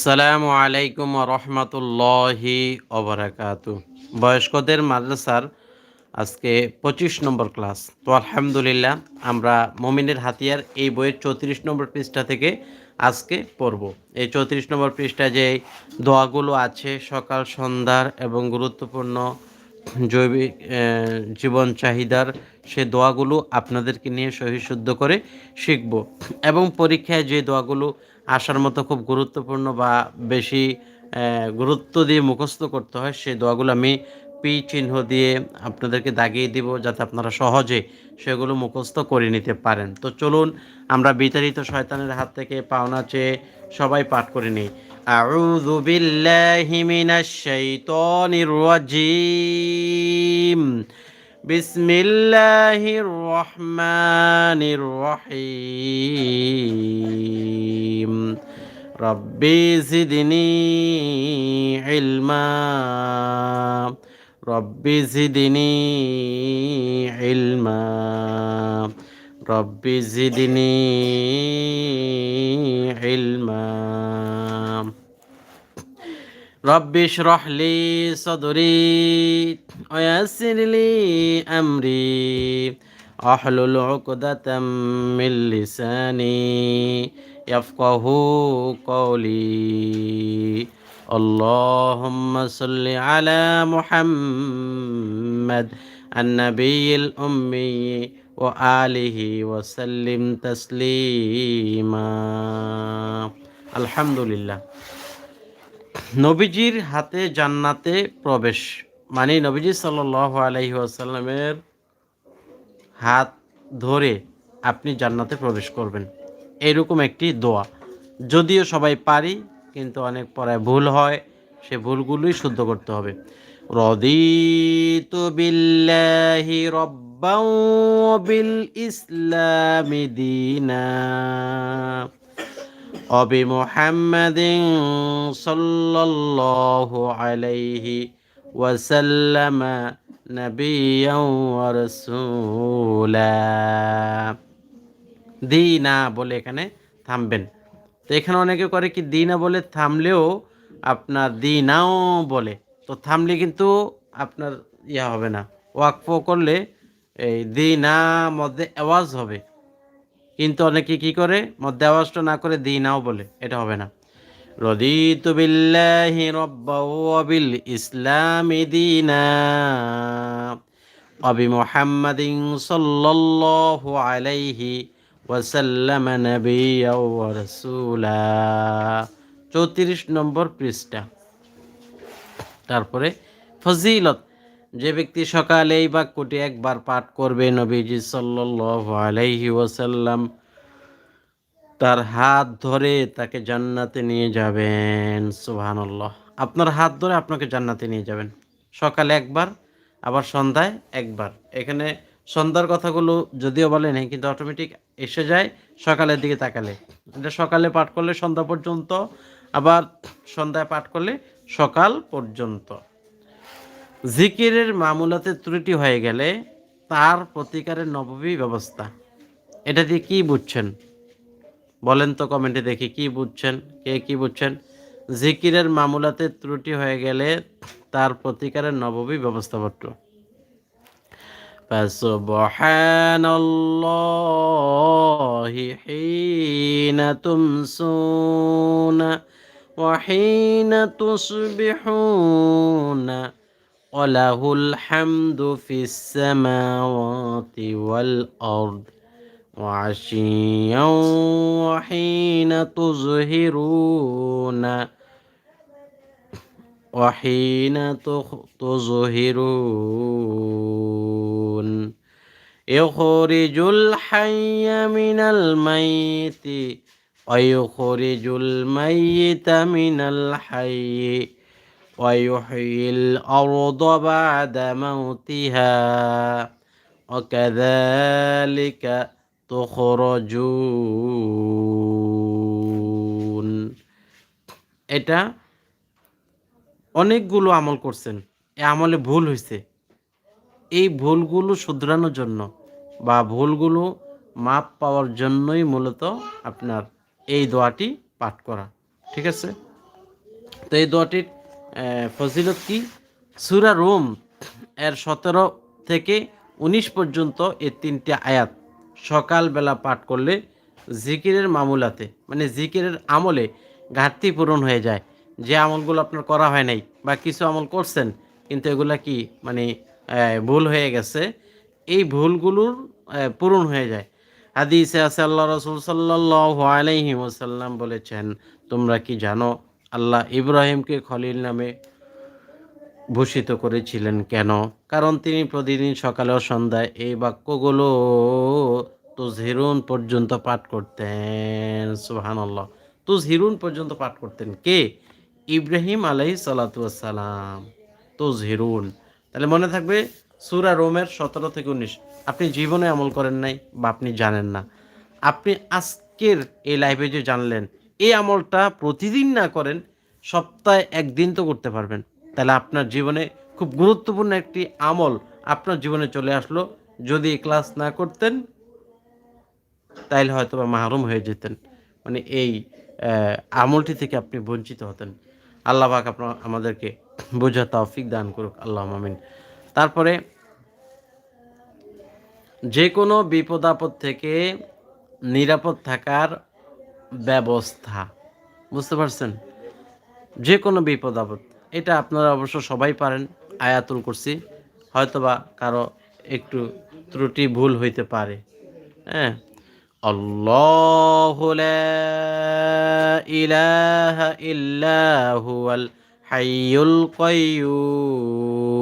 সালামু আলাইকুম রহমতুল্লাহি ওবরাকাত বয়স্কদের মাদ্রাসার আজকে পঁচিশ নম্বর ক্লাস। তো আলহামদুলিল্লাহ, আমরা মমিনের হাতিয়ার এই বইয়ের চৌত্রিশ নম্বর পৃষ্ঠা থেকে আজকে পড়ব। এই চৌত্রিশ নম্বর পৃষ্ঠায় যে দোয়াগুলো আছে, সকাল, সন্ধ্যার এবং গুরুত্বপূর্ণ জৈবিক জীবন চাহিদার সে দোয়াগুলো আপনাদেরকে নিয়ে সহিশুদ্ধ করে শিখব এবং পরীক্ষায় যে দোয়াগুলো আসার মতো খুব গুরুত্বপূর্ণ বা বেশি আহ, গুরুত্ব দিয়ে মুখস্থ করতে হয় সেই দোয়াগুলো আমি পি চিহ্ন দিয়ে আপনাদেরকে দাগিয়ে দিব যাতে আপনারা সহজে সেগুলো মুখস্থ করে নিতে পারেন তো চলুন আমরা বিতাড়িত শয়তানের হাত থেকে পাওনা চেয়ে সবাই পাঠ করে নিই أعوذ بالله من الشيطان الرجيم بسم الله الرحمن الرحيم. ربي زدني علما. ربي زدني علما. ربي زدني علما. رب اشرح لي صدري ويسر لي أمري. أحلل عقدة من لساني يفقه قولي. اللهم صل على محمد النبي الأمي وآله وسلم تسليما. الحمد لله. নবীজির হাতে জান্নাতে প্রবেশ মানে নবীজি সাল আলহি আসাল্লামের হাত ধরে আপনি জান্নাতে প্রবেশ করবেন। এরকম একটি দোয়া। যদিও সবাই পারি, কিন্তু অনেক পড়ায় ভুল হয়, সে ভুলগুলোই শুদ্ধ করতে হবে। রদিতু বিল্লাহি রব্বাও বিল ইসলামি দীনা। وبمحمد صلى الله عليه وسلم نبيا ورسولا দিনা বলে এখানে থামবেন তো এখানে অনেকে করে কি দিনা বলে থামলেও আপনার দিনাও বলে তো থামলে কিন্তু আপনার ইয়া হবে না ওয়াকফ করলে এই দিনা মধ্যে আওয়াজ হবে কিন্তু অনেকে কি করে? মধ্যে আওয়াজটা না করে দিনাও বলে। এটা হবে না। রদিতু বিল্লাহি রব্বা ওয়া বিল ইসলামি দীনা। অবি মুহাম্মাদিন সাল্লাল্লাহু আলাইহি ওয়াসাল্লাম নাবিয়্যা ওয়া রাসূলা। 34 নম্বর পৃষ্ঠা। তারপরে ফজিলত। যে ব্যক্তি সকালে এই বাক্যটি একবার পাঠ করবে নবীজি সাল্লাল্লাহু আলাইহি ওয়াসাল্লাম, তার হাত ধরে তাকে জান্নাতে নিয়ে যাবেন। সুবহানাল্লাহ। আপনার হাত ধরে আপনাকে জান্নাতে নিয়ে যাবেন। সকালে একবার, আবার সন্ধ্যায় একবার। এখানে সন্ধ্যার কথাগুলো যদিও বলে নেই, কিন্তু অটোমেটিক এসে যায় সকালের দিকে তাকালে। এটা সকালে পাঠ করলে সন্ধ্যা পর্যন্ত, আবার সন্ধ্যায় পাঠ করলে সকাল পর্যন্ত। জিকিরের মামুলাতে ত্রুটি হয়ে গেলে তার প্রতিকারের নববী ব্যবস্থা এটা দিয়ে কি বুঝছেন বলেন তো কমেন্টে দেখি কি বুঝছেন কে কি বুঝছেন জিকিরের মামুলাতে ত্রুটি হয়ে গেলে তার প্রতিকারের নববী ব্যবস্থাপত্র فسبحان الله حين تمسون وحين تصبحون وله الحمد في السماوات والأرض وعشيا وحين تظهرون وحين تظهرون. يخرج الحي من الميت ويخرج الميت من الحي ويحيي الأرض بعد موتها وكذلك تخرجون এটা অনেকগুলো আমল করছেন এই আমলে ভুল হয়েছে এই ভুলগুলো শুধরানোর জন্য বা ভুলগুলো মাপ পাওয়ার জন্যই মূলত আপনার এই দোয়াটি পাঠ করা ঠিক আছে তো এই দোয়াটির আহ, ফজিলত কি? সুরা রোম এর সতেরো থেকে উনিশ পর্যন্ত এই তিনটি আয়াত সকালবেলা পাঠ করলে জিকিরের মামুলাতে মানে জিকিরের আমলে ঘাটতি পূরণ হয়ে যায়। যে আমলগুলো আপনার করা হয় নাই বা কিছু আমল করছেন, কিন্তু এগুলা কি মানে ভুল হয়ে গেছে, এই ভুলগুলোর পূরণ হয়ে যায়। হাদিসে আছে, আল্লাহ রসুল সাল্লাহ আলাইহি ওসাল্লাম বলেছেন, তোমরা কি জানো আল্লাহ ইব্রাহিমকে খলিল নামে ভূষিত করেছিলেন কেন? কারণ তিনি প্রতিদিন সকালে ও সন্ধ্যায় এই বাক্যগুলো তুজহিরুন পর্যন্ত পাঠ করতেন। সুবহানাল্লাহ। তুজহিরুন পর্যন্ত পাঠ করতেন কে? ইব্রাহিম আলাইহি সালাতাম তুজহিরুন। তাহলে মনে থাকবে সুরা রোমের সতেরো থেকে উনিশ। আপনি জীবনে আমল করেন নাই বা আপনি জানেন না। আপনি আজকের এই লাইভে যে জানলেন এই আমলটা প্রতিদিন না করেন, সপ্তাহে একদিন তো করতে পারবেন। তাহলে আপনার জীবনে খুব গুরুত্বপূর্ণ একটি আমল আপনার জীবনে চলে আসলো। যদি ক্লাস না করতেন, তাইলে হয়তো বা মাহরুম হয়ে যেতেন। মানে এই আমলটি থেকে আপনি বঞ্চিত হতেন। আল্লাহ পাক আপনার আমাদেরকে বোঝা তৌফিক দান করুক, আল্লাহ আমিন। তারপরে, যে কোনো বিপদ আপদ থেকে নিরাপদ থাকার ব্যবস্থা। বুঝতে পারছেন? যে কোনো বিপদ আপদ। এটা আপনারা অবশ্য সবাই পারেন, আয়াতুল কুরসি। হয়তোবা কারও একটু ত্রুটি, ভুল হইতে পারে। হ্যাঁ? আল্লাহ ইল্লা হুয়াল হাইয়ুল কাইয়ুম।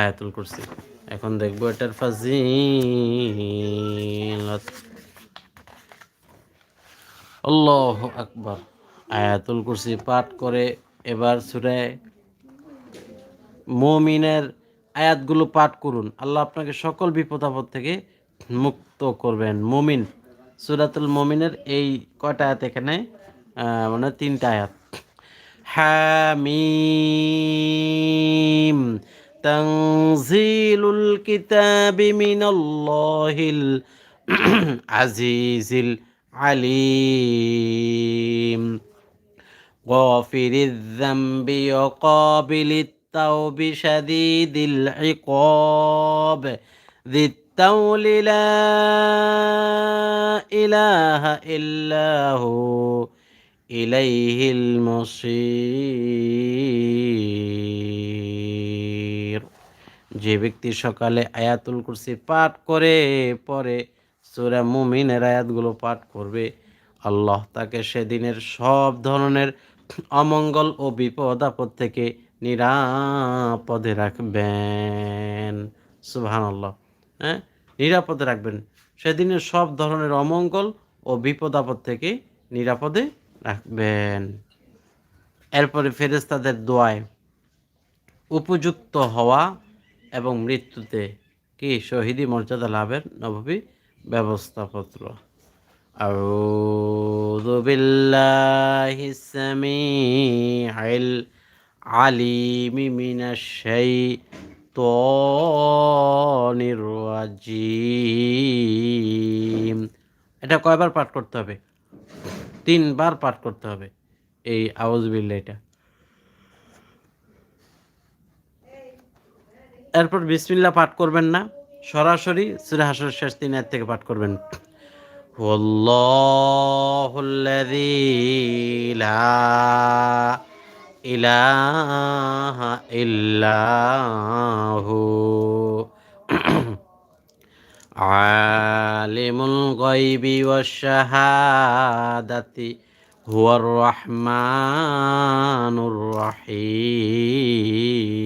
আয়াতুল করছি এখন দেখব এটার ফাজি আল্লাহ আকবর। আয়াতুল করছি পাঠ করে এবার সুরায় মমিনের আয়াতগুলো পাঠ করুন। আল্লাহ আপনাকে সকল বিপদ আপদ থেকে মুক্ত করবেন। মমিন, সুরাতুল মমিনের এই কয়টা আয়াত এখানে? মানে তিনটা আয়াত। হামিম। تنزيل الكتاب من الله العزيز العليم. غافر الذنب وقابل التوب شديد العقاب. ذي التول لا إله إلا هو إليه المصير. যে ব্যক্তি সকালে আয়াতুল কুরসি পাঠ করে, পরে সূরা মুমিনের আয়াতগুলো পাঠ করবে, আল্লাহ তাকে সেদিনের সব ধরনের অমঙ্গল ও বিপদ আপদ থেকে নিরাপদে রাখবেন। সুবহানাল্লাহ। হ্যাঁ? নিরাপদে রাখবেন। সেদিনের সব ধরনের অমঙ্গল ও বিপদ আপদ থেকে নিরাপদে রাখবেন। এরপরে ফেরেস্তাদের দোয়ায় উপযুক্ত হওয়া এবং মৃত্যুতে কি শহীদি মর্যাদা লাভের নববী ব্যবস্থাপত্র أعوذ بالله السميع العليم من الشيطان الرجيم এটা কয়বার পাঠ করতে হবে তিনবার পাঠ করতে হবে এই আউজবিল্লা এটা এরপর বিসমিল্লা পাঠ করবেন না। সরাসরি সুরে হাসর শেষ তিন এর থেকে পাঠ করবেন। আলিমুল গাইবি ওয়াশ হুয়ার রহমানুর রহিম।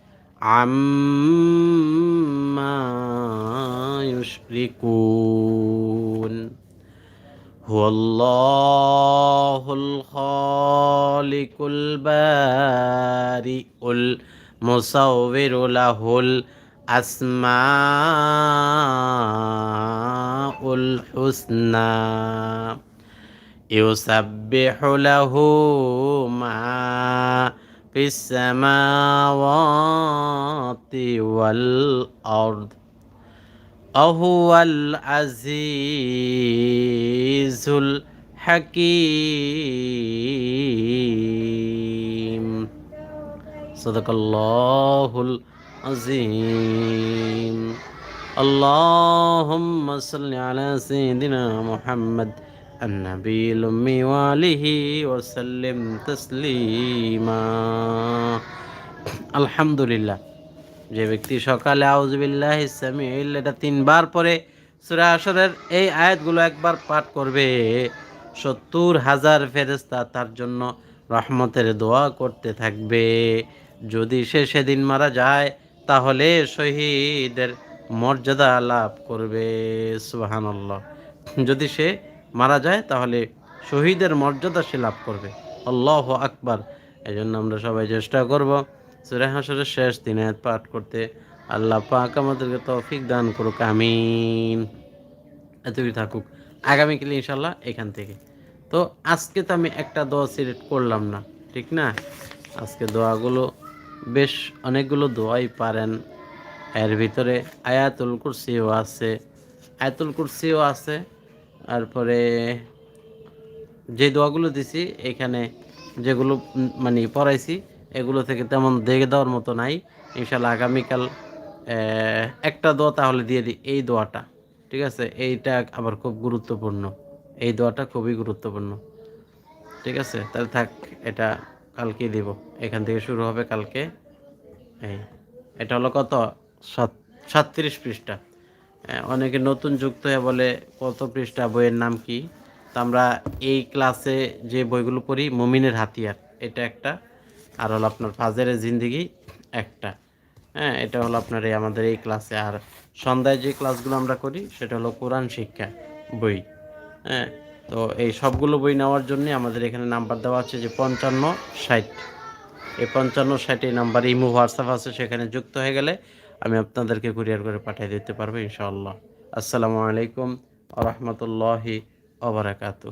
عما يشركون هو الله الخالق البارئ المصور له الأسماء الحسنى يسبح له ما في السماوات والأرض أهو العزيز الحكيم. صدق الله العظيم. اللهم صل على سيدنا محمد النبي الأمي وآله وسلم تسليما الحمد لله যে ব্যক্তি সকালে আউজবিল্লাহ ইসলামিল এটা তিনবার পরে সুরা আসরের এই আয়াতগুলো একবার পাঠ করবে সত্তর হাজার ফেরেস্তা তার জন্য রহমতের দোয়া করতে থাকবে যদি সে সেদিন মারা যায় তাহলে শহীদের মর্যাদা লাভ করবে সুবাহান্লাহ যদি সে মারা যায়, তাহলে শহীদের মর্যাদা সে লাভ করবে। আল্লাহ আকবার। এই জন্য আমরা সবাই চেষ্টা করব সুরে হাসরের শেষ দিনে পাঠ করতে। আল্লাহ পাক আমাদেরকে তৌফিক দান করুক, আমিন। এতই থাকুক। আগামীকাল ইনশাল্লাহ এখান থেকে। তো আজকে তো আমি একটা দোয়া সিলেক্ট করলাম না, ঠিক না? আজকে দোয়াগুলো বেশ অনেকগুলো দোয়াই পারেন। এর ভিতরে আয়াতুল কুরসিও আছে, আয়াতুল কুরসিও আছে তারপরে যে দোয়াগুলো দিছি, এখানে যেগুলো মানে পড়াইছি, এগুলো থেকে তেমন দেখে দেওয়ার মতো নাই। ইনশাল্লাহ আগামীকাল একটা দোয়া তাহলে দিয়ে দিই, এই দোয়াটা, ঠিক আছে? এইটা আবার খুব গুরুত্বপূর্ণ, এই দোয়াটা খুবই গুরুত্বপূর্ণ, ঠিক আছে? তাহলে থাক, এটা কালকে দিব, এখান থেকে শুরু হবে কালকে, এই, এটা হলো কত? সাত, সাতত্রিশ পৃষ্ঠা। অনেকে নতুন যুক্ত হয়ে বলে কত পৃষ্ঠা বইয়ের নাম কি? তো আমরা এই ক্লাসে যে বইগুলো পড়ি, মুমিনের হাতিয়ার, এটা একটা। আর হলো আপনার ফাজেরের জিন্দিগি, একটা। হ্যাঁ এটা হলো আপনার এই আমাদের এই ক্লাসে। আর সন্ধ্যায় যে ক্লাসগুলো আমরা করি, সেটা হলো কোরআন শিক্ষা বই। হ্যাঁ তো এই সবগুলো বই নেওয়ার জন্য আমাদের এখানে নাম্বার দেওয়া আছে যে পঞ্চান্ন ষাট। এই পঞ্চান্ন ষাট এই নাম্বার ইমো, হোয়াটসঅ্যাপ আছে, সেখানে যুক্ত হয়ে গেলে আমি আপনাদেরকে কুরিয়ার করে পাঠিয়ে দিতে পারব ইনশাআল্লাহ। আসসালামু আলাইকুম আ রহমতুল্লাহি ওবরাকাতু